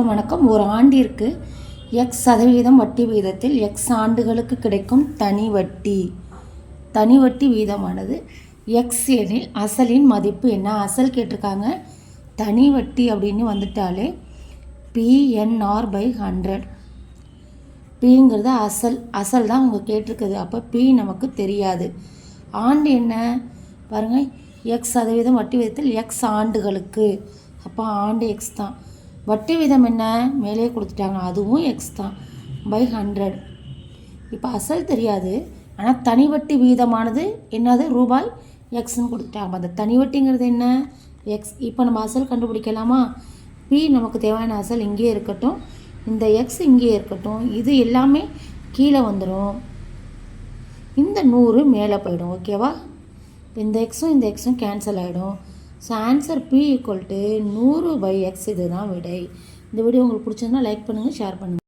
வணக்கம் வணக்கம். ஒரு ஆண்டிற்கு எக்ஸ் சதவீதம் வட்டி விகிதத்தில் எக்ஸ் ஆண்டுகளுக்கு கிடைக்கும் தனி வட்டி. தனி வட்டி வீதமானது எக்ஸ் எனில் அசலின் மதிப்பு என்ன? அசல் கேட்டிருக்காங்க. தனி வட்டி அப்படின்னு வந்துட்டாலே பிஎன்ஆர் பை ஹண்ட்ரட் பிங்கிறது அசல். அசல் தான் அவங்க கேட்டிருக்குது. அப்போ பி நமக்கு தெரியாது. ஆண்டு என்ன? பாருங்கள் எக்ஸ் சதவீதம் வட்டி வீதத்தில் எக்ஸ் ஆண்டுகளுக்கு. அப்போ ஆண்டு எக்ஸ் தான். வட்டி வீதம் என்ன? மேலே கொடுத்துட்டாங்க. அதுவும் எக்ஸ் தான். பை ஹண்ட்ரட் இப்போ அசல் தெரியாது. ஆனால் தனி வட்டி வீதமானது என்னது? ரூபாய் எக்ஸ்ன்னு கொடுத்துட்டாங்க. அந்த தனி வட்டிங்கிறது என்ன? எக்ஸ் இப்போ நம்ம அசல் கண்டுபிடிக்கலாமா? பி நமக்கு தேவையான அசல் இங்கேயே இருக்கட்டும். இந்த எக்ஸ் இங்கேயே இருக்கட்டும். இது எல்லாமே கீழே வந்துடும் இந்த நூறு மேலே போயிடும். ஓகேவா இந்த எக்ஸும் இந்த எக்ஸும் கேன்சல் ஆகிடும் so answer B equal to நூறு பை எக்ஸ் இதுதான் விடை. இந்த வீடியோ உங்களுக்கு பிடிச்சதுன்னா லைக் பண்ணுங்கள் ஷேர் பண்ணுங்கள்